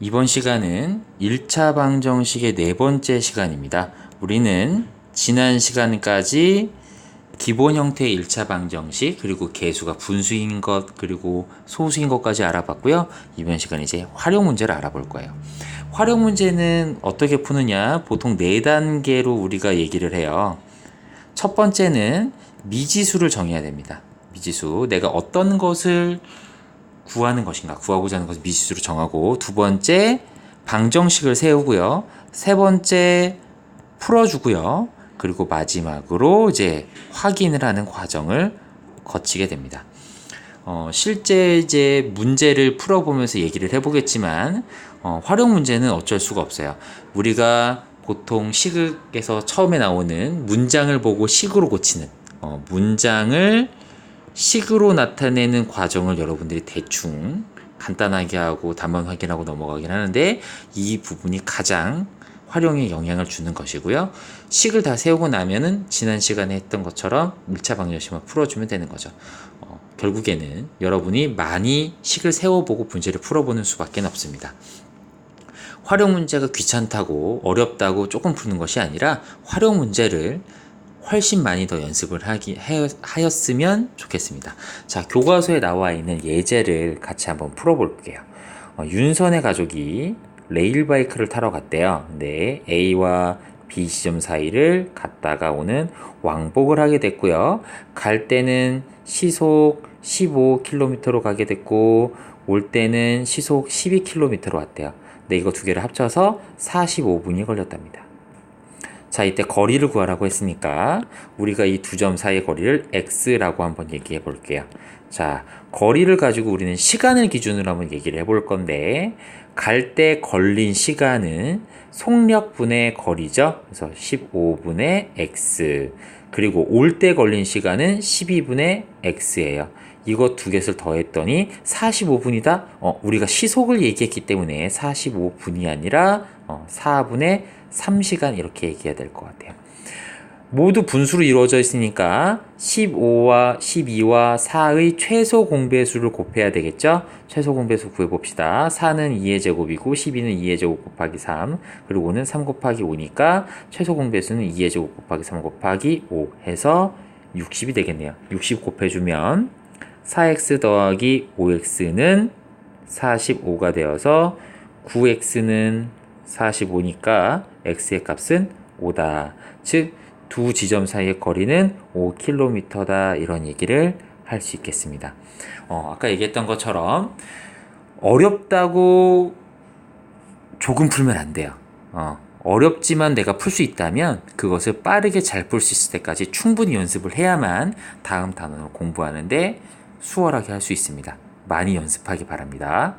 이번 시간은 1차 방정식의 네 번째 시간입니다. 우리는 지난 시간까지 기본 형태의 1차 방정식, 그리고 개수가 분수인 것, 그리고 소수인 것까지 알아봤고요. 이번 시간 이제 활용 문제를 알아볼 거예요. 활용 문제는 어떻게 푸느냐? 보통 네 단계로 우리가 얘기를 해요. 첫 번째는 미지수를 정해야 됩니다. 미지수. 내가 어떤 것을 구하는 것인가 구하고자 하는 것을 미지수로 정하고 두 번째 방정식을 세우고요 세 번째 풀어주고요 그리고 마지막으로 이제 확인을 하는 과정을 거치게 됩니다. 어, 실제 이제 문제를 풀어보면서 얘기를 해보겠지만 어, 활용 문제는 어쩔 수가 없어요. 우리가 보통 시극에서 처음에 나오는 문장을 보고 식으로 고치는 어, 문장을 식으로 나타내는 과정을 여러분들이 대충 간단하게 하고 단번 확인하고 넘어가긴 하는데 이 부분이 가장 활용에 영향을 주는 것이고요. 식을 다 세우고 나면은 지난 시간에 했던 것처럼 1차 방정식만 풀어주면 되는 거죠. 어, 결국에는 여러분이 많이 식을 세워보고 문제를 풀어보는 수밖에 없습니다. 활용 문제가 귀찮다고 어렵다고 조금 푸는 것이 아니라 활용 문제를 훨씬 많이 더 연습을 하기, 하였으면 좋겠습니다. 자, 교과서에 나와 있는 예제를 같이 한번 풀어볼게요. 어, 윤선의 가족이 레일바이크를 타러 갔대요. 네, A와 B 지점 사이를 갔다가 오는 왕복을 하게 됐고요. 갈 때는 시속 15km로 가게 됐고, 올 때는 시속 12km로 왔대요. 네, 이거 두 개를 합쳐서 45분이 걸렸답니다. 자, 이때 거리를 구하라고 했으니까 우리가 이 두 점 사이의 거리를 x라고 한번 얘기해 볼게요. 자, 거리를 가지고 우리는 시간을 기준으로 한번 얘기를 해볼 건데 갈 때 걸린 시간은 속력분의 거리죠. 그래서 15분의 x 그리고 올 때 걸린 시간은 12분의 x예요. 이거 두 개를 더했더니 45분이다. 어, 우리가 시속을 얘기했기 때문에 45분이 아니라 어, 4분의 3시간 이렇게 얘기해야 될 것 같아요. 모두 분수로 이루어져 있으니까 15와 12와 4의 최소 공배수를 곱해야 되겠죠? 최소 공배수 구해봅시다. 4는 2의 제곱이고 12는 2의 제곱 곱하기 3 그리고 5는 3 곱하기 5니까 최소 공배수는 2의 제곱 곱하기 3 곱하기 5 해서 60이 되겠네요. 60 곱해주면 4x 더하기 5x는 45가 되어서 9x는 45니까 x의 값은 5다. 즉, 두 지점 사이의 거리는 5km다. 이런 얘기를 할 수 있겠습니다. 어, 아까 얘기했던 것처럼 어렵다고 조금 풀면 안 돼요. 어, 어렵지만 내가 풀 수 있다면 그것을 빠르게 잘 풀 수 있을 때까지 충분히 연습을 해야만 다음 단어를 공부하는데 수월하게 할 수 있습니다. 많이 연습하기 바랍니다.